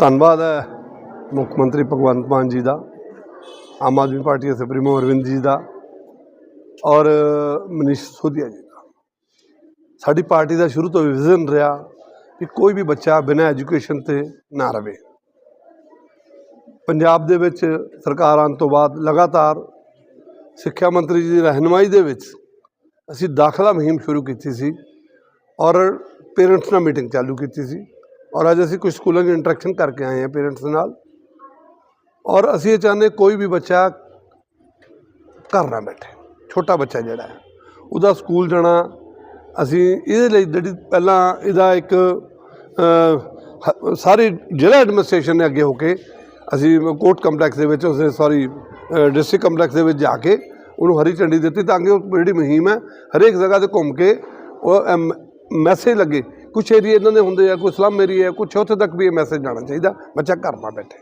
ਧੰਨਵਾਦ ਹੈ ਮੁੱਖ ਮੰਤਰੀ ਭਗਵੰਤ ਮਾਨ ਜੀ ਦਾ, ਆਮ ਆਦਮੀ ਪਾਰਟੀ ਦੇ ਸੁਪਰੀਮੋ ਅਰਵਿੰਦ ਜੀ ਦਾ ਔਰ ਮਨੀਸ਼ ਸਿਸੋਦੀਆ ਜੀ ਦਾ। ਸਾਡੀ ਪਾਰਟੀ ਦਾ ਸ਼ੁਰੂ ਤੋਂ ਵਿਜ਼ਨ ਰਿਹਾ ਕਿ ਕੋਈ ਵੀ ਬੱਚਾ ਬਿਨਾਂ ਐਜੂਕੇਸ਼ਨ ਤੇ ਨਾ ਰਵੇ। ਪੰਜਾਬ ਦੇ ਵਿੱਚ ਸਰਕਾਰ ਆਉਣ ਤੋਂ ਬਾਅਦ ਲਗਾਤਾਰ ਸਿੱਖਿਆ ਮੰਤਰੀ ਜੀ ਦੀ ਰਹਿਨੁਮਾਈ ਦੇ ਵਿੱਚ ਅਸੀਂ ਦਾਖਲਾ ਮੁਹਿੰਮ ਸ਼ੁਰੂ ਕੀਤੀ ਸੀ ਔਰ ਪੇਰੈਂਟਸ ਨਾਲ ਮੀਟਿੰਗ ਚਾਲੂ ਕੀਤੀ ਸੀ। ਔਰ ਅੱਜ ਅਸੀਂ ਕੁਝ ਸਕੂਲਾਂ 'ਚ ਇੰਟਰੈਕਸ਼ਨ ਕਰਕੇ ਆਏ ਹਾਂ ਪੇਰੈਂਟਸ ਨਾਲ। ਔਰ ਅਸੀਂ ਇਹ ਚਾਹੁੰਦੇ ਕੋਈ ਵੀ ਬੱਚਾ ਘਰ ਨਾ ਬੈਠੇ। ਛੋਟਾ ਬੱਚਾ ਜਿਹੜਾ ਹੈ ਉਹਦਾ ਸਕੂਲ ਜਾਣਾ ਅਸੀਂ ਇਹਦੇ ਲਈ ਜਿਹੜੀ ਪਹਿਲਾਂ ਇਹਦਾ ਇੱਕ ਅ, ਸਾਰੀ ਜ਼ਿਲ੍ਹਾ ਐਡਮਿਨਿਸਟ੍ਰੇਸ਼ਨ ਨੇ ਅੱਗੇ ਹੋ ਕੇ ਅਸੀਂ ਕੋਰਟ ਕੰਪਲੈਕਸ ਦੇ ਵਿੱਚ ਉਸੇ ਸੌਰੀ ਡਿਸਟ੍ਰਿਕਟ ਕੰਪਲੈਕਸ ਦੇ ਵਿੱਚ ਜਾ ਕੇ ਉਹਨੂੰ ਹਰੀ ਝੰਡੀ ਦਿੱਤੀ ਤਾਂ ਕਿ ਉਹ ਜਿਹੜੀ ਮੁਹਿੰਮ ਹੈ ਹਰੇਕ ਜਗ੍ਹਾ ਤੇ ਘੁੰਮ ਕੇ ਉਹ ਮੈਸੇਜ ਲੱਗੇ। ਕੁਛ ਏਰੀਏ ਇਹਨਾਂ ਦੇ ਹੁੰਦੇ ਆ, ਕੋਈ ਸਲਮ ਏਰੀਆ ਕੁਛ ਉੱਥੇ ਤੱਕ ਵੀ ਇਹ ਮੈਸੇਜ ਜਾਣਾ ਚਾਹੀਦਾ। ਬੱਚਾ ਘਰ ਨਾ ਬੈਠੇ।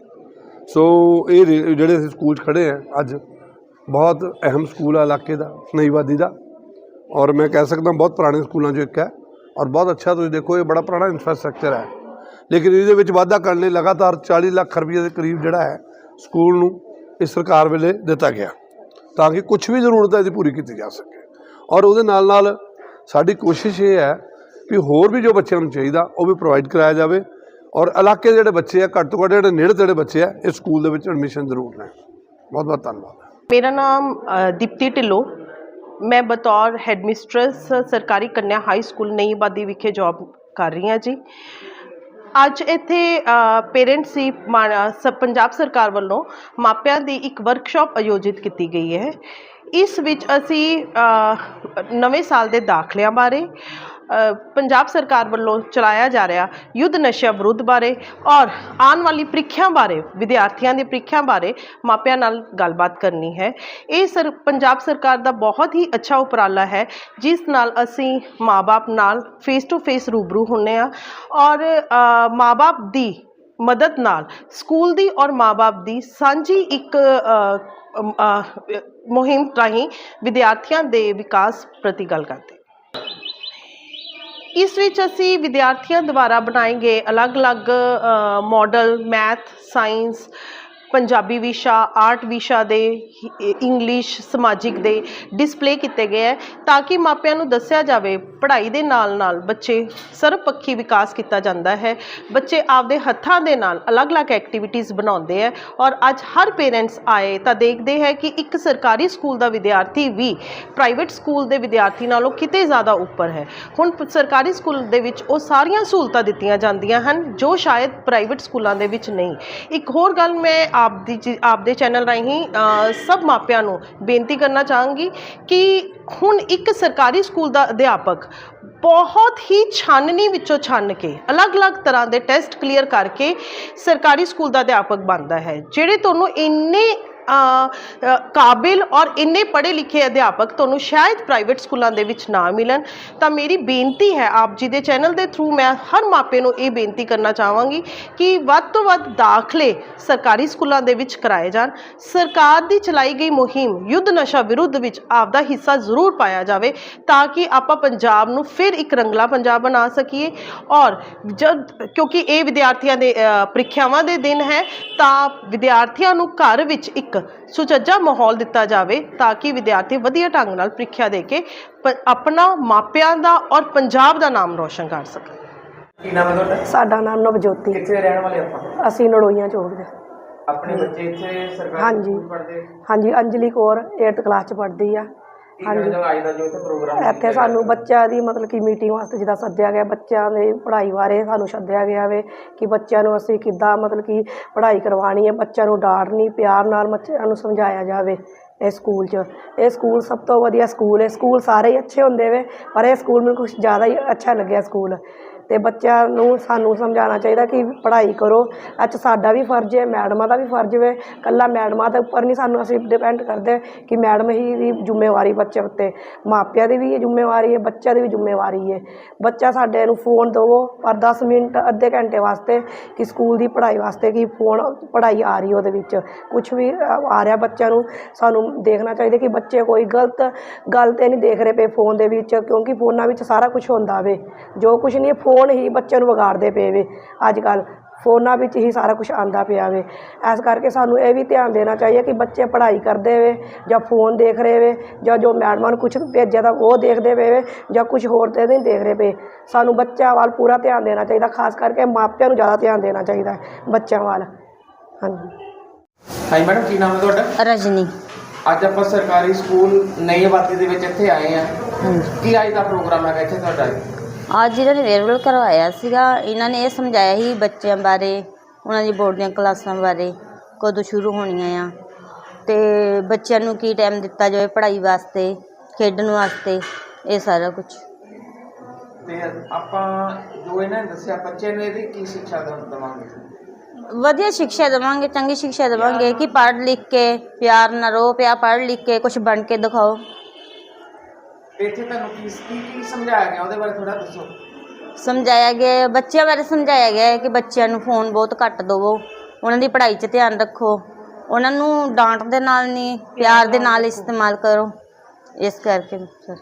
ਸੋ ਇਹ ਜਿਹੜੇ ਅਸੀਂ ਸਕੂਲ 'ਚ ਖੜੇ ਆ ਅੱਜ, ਬਹੁਤ ਅਹਿਮ ਸਕੂਲ ਆ ਇਲਾਕੇ ਦਾ ਨਈਵਾਦੀ ਦਾ। ਔਰ ਮੈਂ ਕਹਿ ਸਕਦਾ ਬਹੁਤ ਪੁਰਾਣੇ ਸਕੂਲਾਂ 'ਚੋਂ ਇੱਕ ਹੈ। ਔਰ ਬਹੁਤ ਅੱਛਾ ਤੁਸੀਂ ਦੇਖੋ, ਇਹ ਬੜਾ ਪੁਰਾਣਾ ਇਨਫਰਾਸਟ੍ਰਕਚਰ ਹੈ। ਲੇਕਿਨ ਇਹਦੇ ਵਿੱਚ ਵਾਧਾ ਕਰਨ ਲਈ ਲਗਾਤਾਰ 40 ਲੱਖ ਰੁਪਏ ਦੇ ਕਰੀਬ ਜਿਹੜਾ ਹੈ, ਸਕੂਲ ਨੂੰ ਇਸ ਸਰਕਾਰ ਵੇਲੇ ਦਿੱਤਾ ਗਿਆ। ਤਾਂ ਕਿ ਕੁਝ ਵੀ ਜ਼ਰੂਰਤ ਹੈ, ਇਹਦੀ ਪੂਰੀ ਕੀਤੀ ਜਾ ਸਕੇ। ਔਰ ਉਹਦੇ ਨਾਲ ਨਾਲ ਸਾਡੀ ਕੋਸ਼ਿਸ਼ ਇਹ ਹੈ ਵੀ ਹੋਰ ਵੀ ਜੋ ਬੱਚਿਆਂ ਨੂੰ ਚਾਹੀਦਾ, ਉਹ ਵੀ ਪ੍ਰੋਵਾਈਡ ਕਰਾਇਆ ਜਾਵੇ ਔਰ ਇਲਾਕੇ ਦੇ ਜਿਹੜੇ ਬੱਚੇ ਆ, ਘੱਟ ਤੋਂ ਘੱਟ ਜਿਹੜੇ ਨੇੜੇ ਤੇੜੇ ਬੱਚੇ ਆ, ਇਸ ਸਕੂਲ ਦੇ ਵਿੱਚ ਐਡਮਿਸ਼ਨ ਜ਼ਰੂਰ ਲੈਣ। ਬਹੁਤ ਬਹੁਤ ਧੰਨਵਾਦ। ਮੇਰਾ ਨਾਮ ਦੀਪਤੀ ਢਿੱਲੋਂ। ਮੈਂ ਬਤੌਰ ਹੈਡਮਿਸਟਰਸ ਸਰਕਾਰੀ ਕੰਨਿਆ ਹਾਈ ਸਕੂਲ ਨਈ ਆਬਾਦੀ ਵਿਖੇ ਜੌਬ ਕਰ ਰਹੀ ਹਾਂ ਜੀ। ਅੱਜ ਇੱਥੇ ਪੇਰੈਂਟਸ ਦੀ ਮਾਣ- ਸ- ਪੰਜਾਬ ਸਰਕਾਰ ਵੱਲੋਂ ਮਾਪਿਆਂ ਦੀ ਇੱਕ ਵਰਕਸ਼ਾਪ ਆਯੋਜਿਤ ਕੀਤੀ ਗਈ ਹੈ। ਇਸ ਵਿੱਚ ਅਸੀਂ ਨਵੇਂ ਸਾਲ ਦੇ ਦਾਖਲਿਆਂ ਬਾਰੇ ਪੰਜਾਬ ਸਰਕਾਰ ਵੱਲੋਂ ਚਲਾਇਆ ਜਾ ਰਿਹਾ ਯੁੱਧ ਨਸ਼ਾ ਵਿਰੁੱਧ ਬਾਰੇ ਔਰ ਆਉਣ ਵਾਲੀ ਪ੍ਰੀਖਿਆ ਬਾਰੇ ਵਿਦਿਆਰਥੀਆਂ ਦੀ ਪ੍ਰੀਖਿਆ ਬਾਰੇ ਮਾਪਿਆਂ ਨਾਲ ਗੱਲਬਾਤ ਕਰਨੀ ਹੈ ਇਹ ਸਰ ਪੰਜਾਬ ਸਰਕਾਰ ਦਾ ਬਹੁਤ ਹੀ ਅੱਛਾ ਉਪਰਾਲਾ ਹੈ ਜਿਸ ਨਾਲ ਅਸੀਂ ਮਾਪੇ ਨਾਲ ਫੇਸ ਟੂ ਫੇਸ ਰੂਬਰੂ ਹੁੰਨੇ ਆ ਔਰ ਅ, ਮਾਂ-ਬਾਪ ਦੀ ਮਦਦ ਨਾਲ ਸਕੂਲ ਦੀ ਔਰ ਮਾਪੇ ਦੀ ਸਾਂਝੀ ਇੱਕ ਅ, ਅਮ, ਅ, ਮੁਹਿੰਮ ਰਾਹੀਂ ਵਿਦਿਆਰਥੀਆਂ ਦੇ ਵਿਕਾਸ ਪ੍ਰਤੀ ਗੱਲ ਕਰਦੇ ਇਸ ਵਿੱਚ ਅਸੀਂ ਵਿਦਿਆਰਥੀਆਂ ਦੁਆਰਾ ਬਣਾਏ ਗਏ ਅਲੱਗ-ਅਲੱਗ ਅ, ਮਾਡਲ ਮੈਥ ਸਾਇੰਸ ਪੰਜਾਬੀ ਵਿਸ਼ਾ, ਆਰਟ ਵਿਸ਼ਾ ਦੇ ਇੰਗਲਿਸ਼, ਸਮਾਜਿਕ ਦੇ ਡਿਸਪਲੇ ਕੀਤੇ ਗਏ ਹੈ ਤਾਂ ਕਿ ਮਾਪਿਆਂ ਨੂੰ ਦੱਸਿਆ ਜਾਵੇ, ਪੜ੍ਹਾਈ ਦੇ ਨਾਲ-ਨਾਲ ਬੱਚੇ ਸਰਬਪੱਖੀ ਵਿਕਾਸ ਕੀਤਾ ਜਾਂਦਾ ਹੈ। ਬੱਚੇ ਆਪਦੇ ਹੱਥਾਂ ਦੇ ਨਾਲ ਅਲੱਗ-ਅਲੱਗ ਐਕਟੀਵਿਟੀਜ਼ ਬਣਾਉਂਦੇ ਹੈ ਔਰ ਅੱਜ ਹਰ ਪੇਰੈਂਟਸ ਆਏ ਤਾਂ ਦੇਖਦੇ ਹੈ ਕਿ ਇੱਕ ਸਰਕਾਰੀ ਸਕੂਲ ਦਾ ਵਿਦਿਆਰਥੀ ਵੀ ਪ੍ਰਾਈਵੇਟ ਸਕੂਲ ਦੇ ਵਿਦਿਆਰਥੀ ਨਾਲੋਂ ਕਿਤੇ ਜ਼ਿਆਦਾ ਉੱਪਰ ਹੈ। ਹੁਣ ਸਰਕਾਰੀ ਸਕੂਲ ਦੇ ਵਿੱਚ ਉਹ ਸਾਰੀਆਂ ਸਹੂਲਤਾਂ ਦਿੱਤੀਆਂ ਜਾਂਦੀਆਂ ਹਨ ਜੋ ਸ਼ਾਇਦ ਪ੍ਰਾਈਵੇਟ ਸਕੂਲਾਂ ਦੇ ਵਿੱਚ ਨਹੀਂ। ਇੱਕ ਹੋਰ ਗੱਲ ਮੈਂ ਆਪਦੀ ਜੀ- ਆਪ ਚੈਨਲ ਰਾਹੀਂ ਸਭ ਮਾਪਿਆਂ ਨੂੰ ਬੇਨਤੀ ਕਰਨਾ ਚਾਹਾਂਗੀ ਕਿ ਹੁਣ ਇੱਕ ਸਰਕਾਰੀ ਸਕੂਲ ਦਾ ਅਧਿਆਪਕ ਬਹੁਤ ਹੀ ਛਾਨਣੀ ਵਿੱਚੋਂ ਛਾਨ ਕੇ, ਅਲੱਗ-ਅਲੱਗ ਤਰ੍ਹਾਂ ਦੇ ਟੈਸਟ ਕਲੀਅਰ ਕਰਕੇ ਸਰਕਾਰੀ ਸਕੂਲ ਦਾ ਅਧਿਆਪਕ ਬਣਦਾ ਹੈ, ਜਿਹੜੇ ਤੁਹਾਨੂੰ ਇੰਨੇ ਕਾਬਿਲ ਔਰ ਇੰਨੇ ਪੜ੍ਹੇ ਲਿਖੇ ਅਧਿਆਪਕ ਤੁਹਾਨੂੰ ਸ਼ਾਇਦ ਪ੍ਰਾਈਵੇਟ ਸਕੂਲਾਂ ਦੇ ਵਿੱਚ ਨਾ ਮਿਲਣ। ਤਾਂ ਮੇਰੀ ਬੇਨਤੀ ਹੈ ਆਪ ਜੀ ਦੇ ਚੈਨਲ ਦੇ ਥਰੂ ਮੈਂ ਹਰ ਮਾਪੇ ਨੂੰ ਇਹ ਬੇਨਤੀ ਕਰਨਾ ਚਾਹਾਂਗੀ ਕਿ ਵੱਧ ਤੋਂ ਵੱਧ ਦਾਖਲੇ ਸਰਕਾਰੀ ਸਕੂਲਾਂ ਦੇ ਵਿੱਚ ਕਰਾਏ ਜਾਣ। ਸਰਕਾਰ ਦੀ ਚਲਾਈ ਗਈ ਮੁਹਿੰਮ ਯੁੱਧ ਨਸ਼ਾ ਵਿਰੁੱਧ ਵਿੱਚ ਆਪਦਾ ਹਿੱਸਾ ਜ਼ਰੂਰ ਪਾਇਆ ਜਾਵੇ ਤਾਂ ਕਿ ਆਪਾਂ ਪੰਜਾਬ ਨੂੰ ਫਿਰ ਇੱਕ ਰੰਗਲਾ ਪੰਜਾਬ ਬਣਾ ਸਕੀਏ। ਔਰ ਜਦ, ਕਿਉਂਕਿ ਇਹ ਵਿਦਿਆਰਥੀਆਂ ਦੇ ਪ੍ਰੀਖਿਆਵਾਂ ਦੇ ਦਿਨ ਹੈ ਤਾਂ ਵਿਦਿਆਰਥੀਆਂ ਨੂੰ ਘਰ ਵਿੱਚ ਇੱਕ ਸੁਚੱਜਾ ਮਾਹੌਲ ਦਿੱਤਾ ਜਾਵੇ ਤਾਂ ਕਿ ਵਿਦਿਆਰਥੀ ਵਧੀਆ ਢੰਗ ਨਾਲ ਪ੍ਰੀਖਿਆ ਦੇ ਕੇ ਪ- ਆਪਣਾ ਮਾਪਿਆਂ ਦਾ ਔਰ ਪੰਜਾਬ ਦਾ ਨਾਮ ਰੋਸ਼ਨ ਕਰ ਸਕਣ। ਕੀ ਨਾਮ ਹੈ ਤੁਹਾਡਾ? ਸਾਡਾ ਨਾਮ ਨਵਜੋਤੀ। ਕਿੱਥੇ ਰਹਿਣ ਵਾਲੇ ਆਪਾਂ? ਅਸੀਂ ਨੜੋਈਆਂ ਚੌਕ ਦੇ। ਆਪਣੇ ਬੱਚੇ ਇੱਥੇ ਸਰਕਾਰੀ ਹਾਂਜੀ। ਸਕੂਲ ਪੜ੍ਹਦੇ? ਹਾਂਜੀ ਅੰਜਲੀ ਕੌਰ 8th ਕਲਾਸ ਚ ਪੜ੍ਹਦੀ ਆ। ਹਾਂਜੀ। ਕਹਿੰਦੇ ਅੱਜ ਦਾ ਜੋ ਇੱਥੇ ਪ੍ਰੋਗਰਾਮ ਇੱਥੇ ਸਾਨੂੰ ਬੱਚਿਆਂ ਦੀ ਮਤਲਬ ਕਿ ਮੀਟਿੰਗ ਵਾਸਤੇ ਜਿੱਦਾਂ ਸੱਦਿਆ ਗਿਆ ਬੱਚਿਆਂ ਦੀ ਪੜ੍ਹਾਈ ਬਾਰੇ ਸਾਨੂੰ ਸੱਦਿਆ ਗਿਆ ਵੇ ਕਿ ਬੱਚਿਆਂ ਨੂੰ ਅਸੀਂ ਕਿੱਦਾਂ ਮਤਲਬ ਕਿ ਪੜ੍ਹਾਈ ਕਰਵਾਉਣੀ ਹੈ ਬੱਚਿਆਂ ਨੂੰ ਡਾਂਟ ਨਹੀਂ ਪਿਆਰ ਨਾਲ ਬੱਚਿਆਂ ਨੂੰ ਸਮਝਾਇਆ ਜਾਵੇ ਇਹ ਸਕੂਲ 'ਚ। ਇਹ ਸਕੂਲ ਸਭ ਤੋਂ ਵਧੀਆ ਸਕੂਲ ਹੈ। ਸਕੂਲ ਸਾਰੇ ਹੀ ਅੱਛੇ ਹੁੰਦੇ ਵੇ, ਪਰ ਇਹ ਸਕੂਲ ਮੈਨੂੰ ਕੁਝ ਜ਼ਿਆਦਾ ਹੀ ਅੱਛਾ ਲੱਗਿਆ ਸਕੂਲ। ਅਤੇ ਬੱਚਿਆਂ ਨੂੰ ਸਾਨੂੰ ਸਮਝਾਉਣਾ ਚਾਹੀਦਾ ਕਿ ਪੜ੍ਹਾਈ ਕਰੋ। ਅੱਜ ਸਾਡਾ ਵੀ ਫਰਜ਼ ਹੈ, ਮੈਡਮਾਂ ਦਾ ਵੀ ਫਰਜ਼ ਵੇ। ਇਕੱਲਾ ਮੈਡਮਾਂ ਦੇ ਉੱਪਰ ਨਹੀਂ ਸਾਨੂੰ ਅਸੀਂ ਡਿਪੈਂਡ ਕਰਦੇ ਕਿ ਮੈਡਮ ਹੀ ਦੀ ਜ਼ਿੰਮੇਵਾਰੀ ਬੱਚੇ ਉੱਤੇ। ਮਾਪਿਆਂ ਦੀ ਵੀ ਇਹ ਜ਼ਿੰਮੇਵਾਰੀ ਹੈ, ਬੱਚਿਆਂ ਦੀ ਵੀ ਜ਼ਿੰਮੇਵਾਰੀ ਹੈ। ਬੱਚਾ ਸਾਡੇ ਨੂੰ ਫੋਨ ਦੇਵੋ ਪਰ 10 ਮਿੰਟ, ਅੱਧੇ ਘੰਟੇ ਵਾਸਤੇ ਕਿ ਸਕੂਲ ਦੀ ਪੜ੍ਹਾਈ ਵਾਸਤੇ ਕਿ ਫੋਨ ਪੜ੍ਹਾਈ ਆ ਰਹੀ ਉਹਦੇ ਵਿੱਚ। ਕੁਝ ਵੀ ਆ ਰਿਹਾ ਬੱਚਿਆਂ ਨੂੰ, ਸਾਨੂੰ ਦੇਖਣਾ ਚਾਹੀਦਾ ਕਿ ਬੱਚੇ ਕੋਈ ਗਲਤ ਗੱਲ ਤੇ ਨਹੀਂ ਦੇਖ ਰਹੇ ਪਏ ਫੋਨ ਦੇ ਵਿੱਚ ਕਿਉਂਕਿ ਫੋਨਾਂ ਵਿੱਚ ਸਾਰਾ ਕੁਝ ਹੁੰਦਾ ਵੇ। ਜੋ ਕੁਝ ਨਹੀਂ ਫੋਨ ਹੀ ਬੱਚਿਆਂ ਨੂੰ ਵਿਗਾੜਦੇ ਪਏ ਵੇ। ਅੱਜ ਕੱਲ੍ਹ ਫੋਨਾਂ ਵਿੱਚ ਹੀ ਸਾਰਾ ਕੁਝ ਆਂਦਾ ਪਿਆ ਵੇ। ਇਸ ਕਰਕੇ ਸਾਨੂੰ ਇਹ ਵੀ ਧਿਆਨ ਦੇਣਾ ਚਾਹੀਏ ਕਿ ਬੱਚੇ ਪੜ੍ਹਾਈ ਕਰਦੇ ਵੇ ਜਾਂ ਫੋਨ ਦੇਖ ਰਹੇ ਵੇ ਜਾਂ ਜੋ ਮੈਡਮਾਂ ਨੂੰ ਕੁਝ ਭੇਜਿਆ ਤਾਂ ਉਹ ਦੇਖਦੇ ਪਏ ਵੇ ਜਾਂ ਕੁਝ ਹੋਰ ਤੇ ਨਹੀਂ ਦੇਖ ਰਹੇ ਪਏ। ਸਾਨੂੰ ਬੱਚਿਆਂ ਵੱਲ ਪੂਰਾ ਧਿਆਨ ਦੇਣਾ ਚਾਹੀਦਾ ਖਾਸ ਕਰਕੇ ਮਾਪਿਆਂ ਨੂੰ ਜ਼ਿਆਦਾ ਧਿਆਨ ਦੇਣਾ ਚਾਹੀਦਾ ਬੱਚਿਆਂ ਵੱਲ। ਹਾਂਜੀ। ਹਾਂਜੀ ਮੈਡਮ ਕੀ ਨਾਮ ਹੈ ਤੁਹਾਡਾ? ਰਜਨੀ। ਅੱਜ ਆਪਾਂ ਸਰਕਾਰੀ ਸਕੂਲ ਨਈ ਆਬਾਦੀ ਦੇ ਵਿੱਚ ਇੱਥੇ ਆਏ ਆ। ਕੀ ਅੱਜ ਦਾ ਪ੍ਰੋਗਰਾਮ ਹੈਗਾ ਇੱਥੇ ਤੁਹਾਡਾ? ਅੱਜ ਇਹਨਾਂ ਨੇ ਵੇਰਵਲ ਕਰਵਾਇਆ ਸੀਗਾ। ਇਹਨਾਂ ਨੇ ਇਹ ਸਮਝਾਇਆ ਸੀ ਬੱਚਿਆਂ ਬਾਰੇ ਉਹਨਾਂ ਦੀ ਬੋਰਡ ਦੀਆਂ ਕਲਾਸਾਂ ਬਾਰੇ ਕਦੋਂ ਸ਼ੁਰੂ ਹੋਣੀਆਂ ਆ। ਤੇ ਬੱਚਿਆਂ ਨੂੰ ਕੀ ਟਾਈਮ ਦਿੱਤਾ ਜਾਵੇ ਪੜ੍ਹਾਈ ਵਾਸਤੇ ਖੇਡਣ ਵਾਸਤੇ ਇਹ ਸਾਰਾ ਕੁਝ ਤੇ ਆਪਾਂ ਜੋ ਇਹਨਾਂ ਨੇ ਦੱਸਿਆ ਬੱਚੇ ਨੂੰ ਇਹਦੀ ਕੀ ਸਿੱਖਿਆ ਦੇਵ- ਦੇਵਾਂਗੇ? ਵਧੀਆ ਸਿੱਖਿਆ ਦੇਵਾਂਗੇ ਚੰਗੀ ਸਿੱਖਿਆ ਦੇਵਾਂਗੇ। ਕਿ ਪੜ੍ਹ ਲਿਖ ਕੇ ਪਿਆਰ ਨਾਲ ਰਹੋ ਪਿਆ ਪੜ੍ਹ ਲਿਖ ਕੇ ਕੁਝ ਬਣ ਕੇ ਦਿਖਾਓ। ਇੱਥੇ ਤੁਹਾਨੂੰ ਕੀ ਕੀ ਕੀ ਸਮਝਾਇਆ ਗਿਆ? ਉਹਦੇ ਬਾਰੇ ਥੋੜਾ ਦੱਸੋ। ਸਮਝਾਇਆ ਗਿਆ ਹੈ- ਬੱਚਿਆਂ ਬਾਰੇ ਸਮਝਾਇਆ ਗਿਆ ਹੈ ਕਿ ਬੱਚਿਆਂ ਨੂੰ ਫੋਨ ਬਹੁਤ ਘੱਟ ਦਿਵੋ। ਉਹਨਾਂ ਦੀ ਪੜ੍ਹਾਈ 'ਚ ਧਿਆਨ ਰੱਖੋ। ਉਹਨਾਂ ਨੂੰ ਡਾਂਟ ਦੇ ਨਾਲ ਨਹੀਂ ਪਿਆਰ ਦੇ ਨਾਲ ਇਸਤੇਮਾਲ ਕਰੋ। ਇਸ ਕਰਕੇ ਸਰ।